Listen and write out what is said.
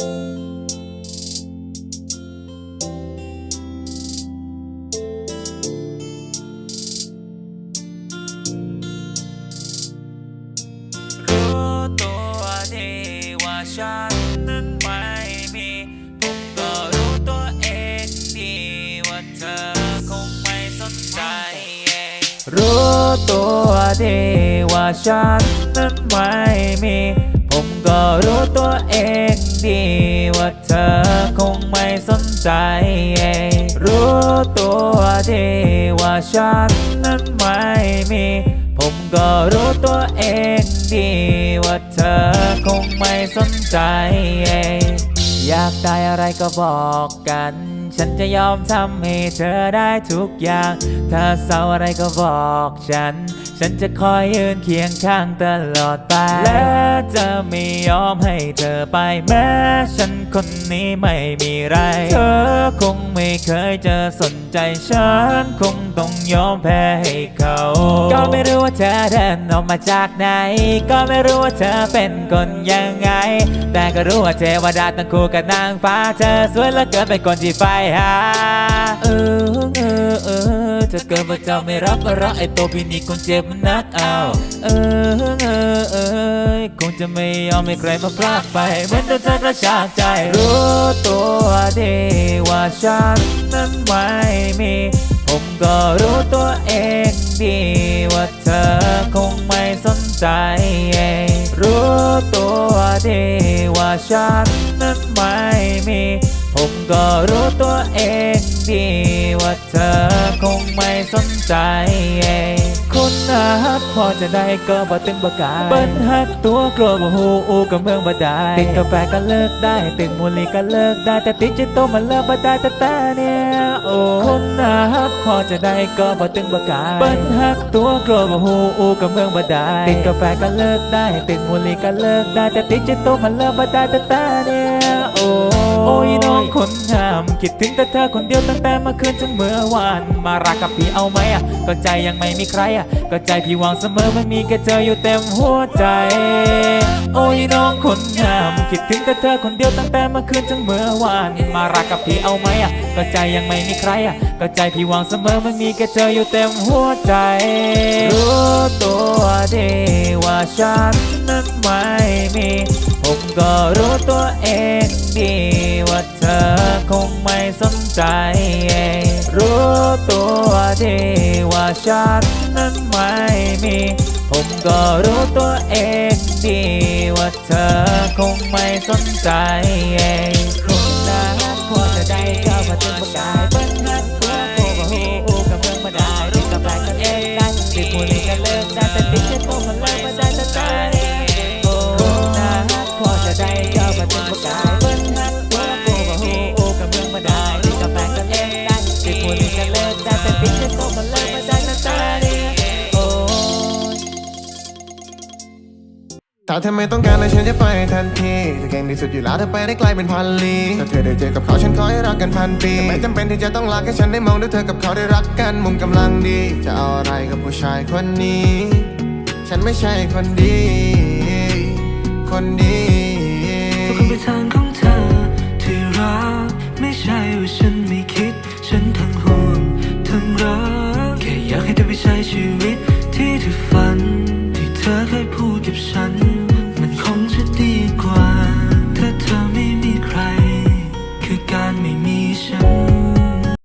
รู้ตัวดีว่าฉันนั้นไม่มีผมก็รู้ตัวเองดีว่าเธอคงไม่สนใจ รู้ตัวดีว่าฉันนั้นไม่มี ผมก็รู้ตัวเอง ดีว่าเธอคงไม่สนใจ รู้ตัวดีว่าฉันนั้นไม่มี ผมก็รู้ตัวเองดีว่าเธอคงไม่สนใจ อยากได้อะไรก็บอกกัน ฉันจะยอมทำให้เธอได้ทุกอย่าง ถ้าเศร้าอะไรก็บอกฉัน ฉันจะคอยยืนเคียงข้างตลอดไป และจะไม่ยอมให้เธอไปแม้ฉัน คนนี้ไม่มีไร เธอคงไม่เคยจะสนใจฉัน คงต้องยอมแพ้ให้เขา ก็ไม่รู้ว่าเธอเดินออกมาจากไหน ก็ไม่รู้ว่าเธอเป็นคนยังไง แต่ก็รู้ว่าเทวดาตั้งคู่กับนางฟ้า เธอสวยเหลือเกินเป็นคนที่ไฟหาเออเออเออถ้าเกิดว่าเจ้าไม่รักก็รักไอ้ตัวพี่นี่คงเจ็บนักเอา เออเออเออ คงจะไม่ยอมให้ใครมาพรากไปเหมือนโดนเธอกระชากใจ รู้ตัวดีว่าฉันนั้นไม่มี ผมก็รู้ตัวเองดีว่าเธอคงไม่สนใจ รู้ตัวดีว่าฉันนั้นไม่มี ผมก็รู้ตัวเองดีว่าเธอคงไม่สนใจ คนน่าฮักพอจะได้ก็บ่ตึงบ่กายเบิ้นฮักตัวกลัวบ่ฮูอูกับเมืองบ่ได้ติดกาแฟก็เลิกได้ติดมูลีก็เลิกได้แต่ติดจิตโตมันเลิกบ่ได้แต่แต่เนี่ยโอ้คนน่าฮัก พอจะได้ก็บ่ตึงบ่กายเบิ้นฮักตัวกลัวบ่ฮูอูกับเมืองบ่ได้ติดกาแฟก็เลิกได้ติดมูลีก็เลิกได้แต่ติดจิตโตมันเลิกบ่ได้แต่แต่เนี่ยโอ้โอ้ยน้องคนงามคิดถึงแต่เธอคนเดียวตั้งแต่เมื่อคืนถึงเมื่อวานมารักกับพี่เอาไหมอะก็ใจยังไม่มีใครอะก็ใจพี่หวังเสมอมันมีแค่เธออยู่เต็มหัวใจ โอ้ยน้องคนงามคิดถึงแต่เธอคนเดียวตั้งแต่เมื่อคืนถึงเมื่อวานมารักกับพี่เอาไหมอะก็ใจยังไม่มีใครอะก็ใจพี่หวังเสมอมันมีแค่เธออยู่เต็มหัวใจ รู้ตัวดีว่าฉันนั้นไม่มี ผมก็รู้ตัวเองดีว่าเธอคงไม่สนใจ รู้ตัวดีว่าฉันนั้นไม่มี ผมก็รู้ตัวเองดีว่าเธอคงไม่สนใจ เข้ามาถึงประกายเปิ้นนักตัวโกว่ฮู้กับเมืองมาได้ติดกับแฟนกันเองได้ติดมูลีกันเลิกได้แต่ติดแค่ตัวมันเลิกมาได้แต่ใจโอ้ถ้าเธอไม่ต้องการแล้วฉันจะไปทันทีเธอเก่งที่สุดอยู่แล้วเธอไปได้ไกลเป็นพันลี้ถ้าเธอได้เจอกับเขาฉันขอให้รักกันพันปีไม่จำเป็นที่จะต้องรักแค่ฉันได้มองดูเธอกับเขาได้รักกันมุมกำลังดี จะเอาอะไรกับผู้ชายคนนี้ ฉันไม่ใช่คนดี ใช้ชีวิต